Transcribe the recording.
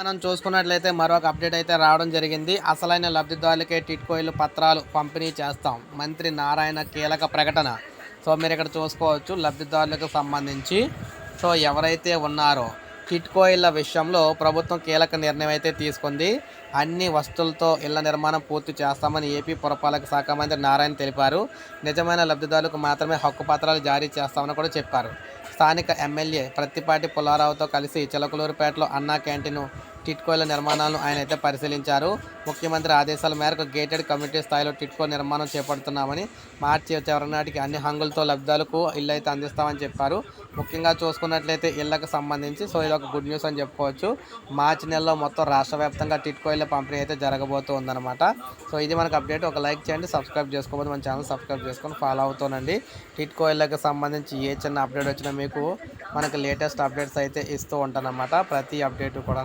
మనం చూసుకున్నట్లయితే మరొక అప్డేట్ అయితే రావడం జరిగింది. అసలైన లబ్ధిదారులకే టిట్కోయిలు పత్రాలు పంపిణీ చేస్తాం. మంత్రి నారాయణ కీలక ప్రకటన. సో మీరు ఇక్కడ చూసుకోవచ్చు లబ్ధిదారులకు సంబంధించి. సో ఎవరైతే ఉన్నారో టిట్కోయిల విషయంలో ప్రభుత్వం కీలక నిర్ణయం అయితే తీసుకుంది. అన్ని వస్తువులతో ఇళ్ళ నిర్మాణం పూర్తి చేస్తామని ఏపీ పురపాలక శాఖ మంత్రి నారాయణ తెలిపారు. నిజమైన లబ్ధిదారులకు మాత్రమే హక్కు పత్రాలు జారీ చేస్తామని కూడా చెప్పారు. స్థానిక ఎమ్మెల్యే ప్రత్తిపాటి పుల్లారావుతో కలిసి చిలకలూరుపేటలో అన్నా క్యాంటీన్ టిట్కోల నిర్మాణాలను ఆయన అయితే పరిశీలించారు. ముఖ్యమంత్రి ఆదేశాల మేరకు గేటెడ్ కమ్యూనిటీ స్థాయిలో టిట్కో నిర్మాణం చేపడుతున్నామని మార్చి చివరి నాటికి అన్ని హంగులతో లబ్ధాలకు ఇల్లు అయితే అందిస్తామని చెప్పారు. ముఖ్యంగా చూసుకున్నట్లయితే ఇళ్ళకు సంబంధించి సో ఇది ఒక గుడ్ న్యూస్ అని చెప్పుకోవచ్చు. మార్చి నెలలో మొత్తం రాష్ట్ర వ్యాప్తంగా టిట్కో ఇళ్ళ పంపిణీ అయితే జరగబోతూ ఉందన్నమాట సో ఇది మనకు అప్డేట్. ఒక లైక్ చేయండి సబ్స్క్రైబ్ చేసుకోబోతు మన ఛానల్ సబ్స్క్రైబ్ చేసుకొని ఫాలో అవుతానండి టిట్కో ఇళ్ళకి సంబంధించి ఏ చిన్న అప్డేట్ వచ్చినా మీకు మనకు లేటెస్ట్ అప్డేట్స్ అయితే ఇస్తూ ఉంటానన్నమాట. ప్రతి అప్డేట్ కూడా